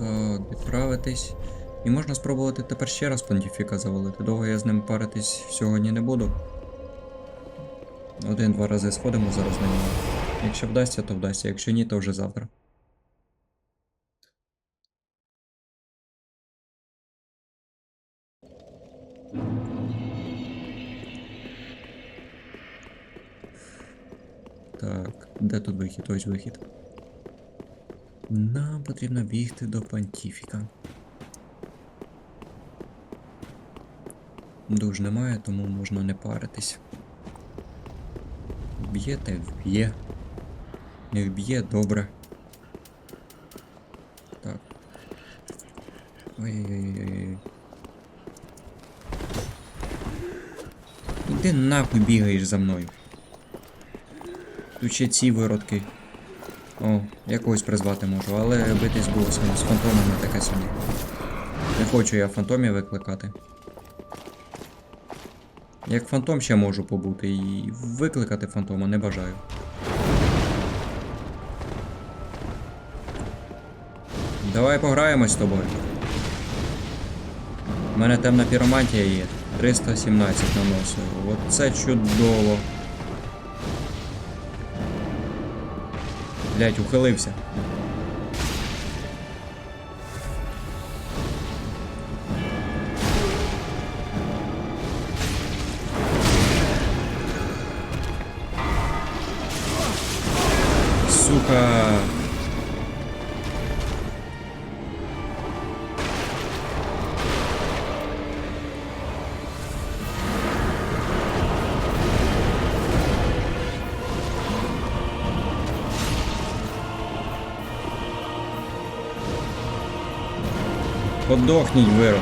Так, відправитись. І можна спробувати тепер ще раз понтіфіка завалити. Довго я з ним паритись сьогодні не буду. Один-два рази сходимо зараз на нього. Якщо вдасться, то вдасться. Якщо ні, то вже завтра. Так, де тут вихід? Ось вихід. Нам потрібно бігти до понтіфіка. Дуж немає, тому можна не паритись. Вб'є та вб'є. Не вб'є, добре. Так. Ой-ой-ой. Іди нахуй бігаєш за мною. Тут ще ці виродки. О, якогось призвати можу, але битись було з з фантомами таке собі. Не хочу я фантомів викликати. Як фантом ще можу побути і викликати фантома не бажаю. Давай пограємось з тобою. У мене темна піромантія є. 317 наносив. Оце чудово. Блять, ухилився. Подохніть вироки.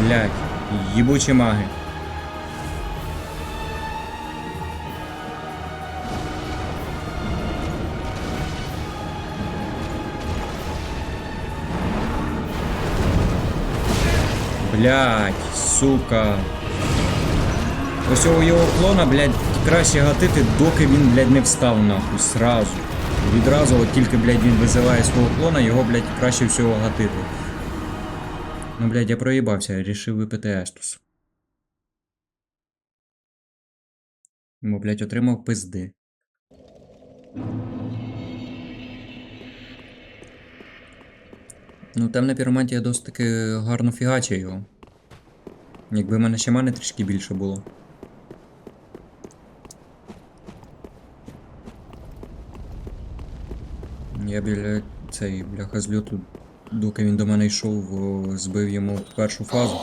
Блять, їбучі маги. Блять, сука. Ось у його клона, блядь, краще гатити, доки він, блядь, не встав нахуй сразу. Відразу, от тільки, блядь, він визиває свого клона, його, блядь, краще всього гатити. Ну, блядь, я проїбався, рішив випити Естус. Бо, блядь, отримав пизди. Ну, темна піромантія досить таки гарно фігачить його. Якби в мене ще мани трішки більше було. Я біля цей бляха з льоту, доки він до мене йшов, збив йому першу фазу.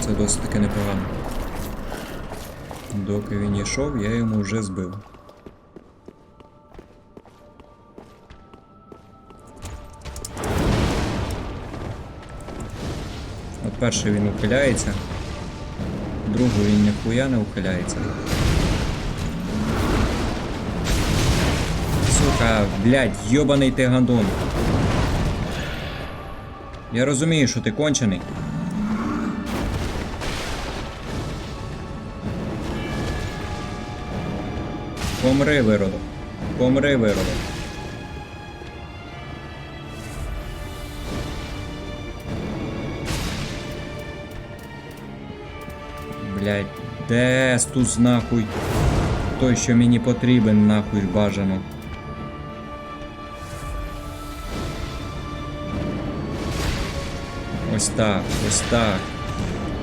Це досить таки непогано. Доки він йшов, я йому вже збив. От перший він ухиляється, другий він ніхуя не ухиляється. Сука, блядь, йобаний ти гандон. Я розумію, що ти кончений. Помри, виродок. Помри, виродок. Блять, де стус нахуй? Той, що мені потрібен, нахуй бажано. Ось так, ось так.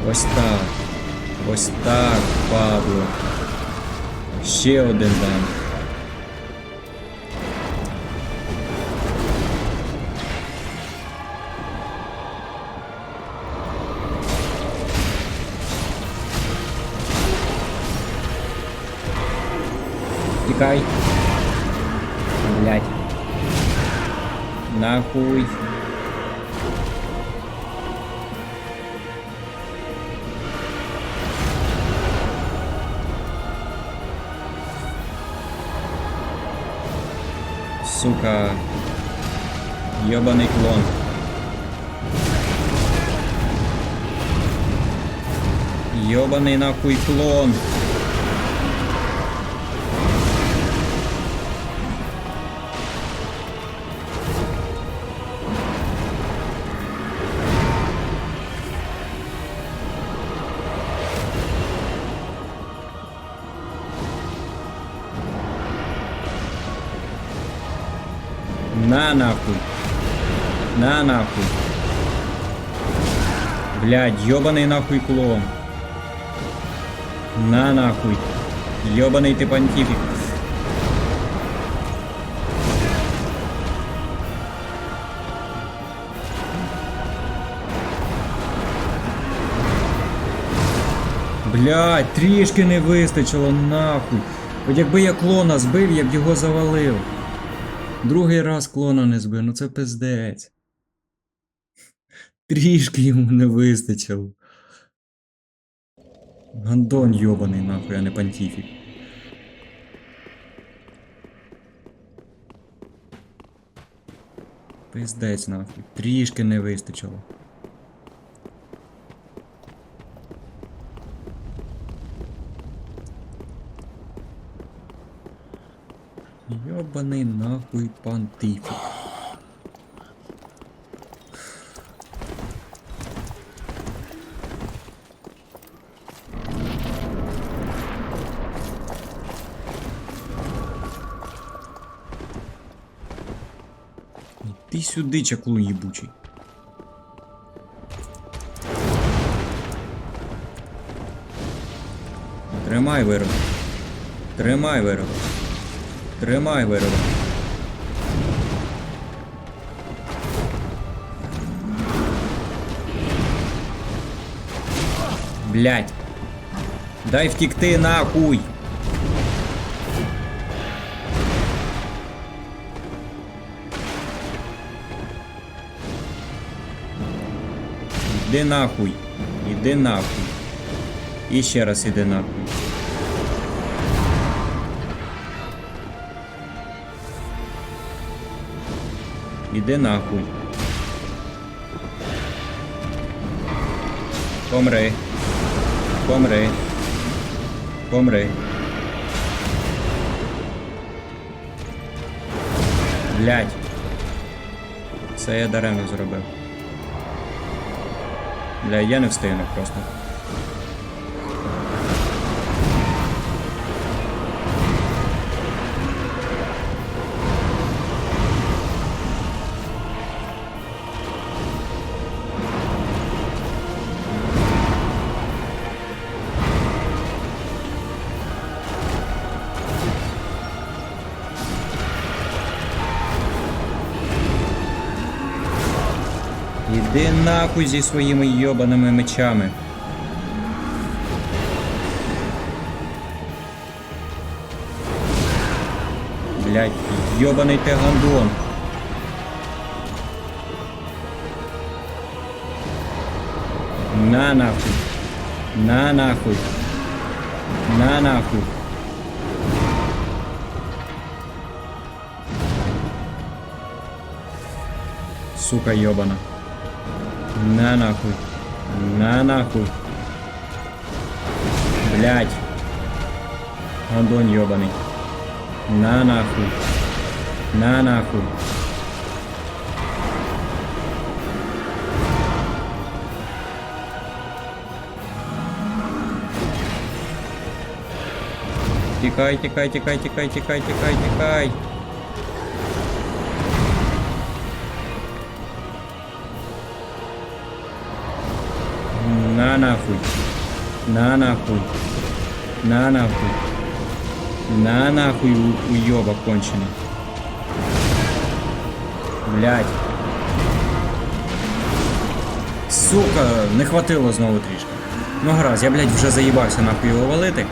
Ось так. Ось так, Павло. Ще один дам. Тікай. Блять. Нахуй. Сука. Ёбаный клон. Ёбаный нахуй клон. На нахуй. На нахуй. Блядь, ёбаный нахуй клон. На нахуй. Ёбаный ты понтифик. Блядь, трішки не вистачило нахуй. От якби я клона збив, я б його завалив. Другий раз клона не збив, ну це пиздець. Трішки йому не вистачило. Гандон йобаний нахуй, а не пантіфік. Пиздець нахуй. Трішки не вистачило. Йобаний нахуй понтифік. Іди сюди, чаклун їбучий. Тримай вирок. Тримай вирок. Тримай вирок. Блять. Дай втікти нахуй. Іди нахуй. Іди нахуй. І ще раз іди нахуй. Іди нахуй. Помри. Помри. Помри. Блять. Це я даремно зробив. Бля, я не встигну просто. Іди нахуй зі своїми йобаними мечами. Блять, йобаний ти гандон. На нахуй. На нахуй. На нахуй. Сука йобана. На нахуй. На нахуй. Блять. Гандон ёбаный. На нахуй. На нахуй. Тікай, тікай, тікай, тікай, тікай, тікай, На нахуй. На нахуй. На нахуй. На нахуй, у- уёбок конченый. Блять. Сука, не хватило знову трішки. Ну гаразд, я, блядь, вже заїбався нахуй його валити.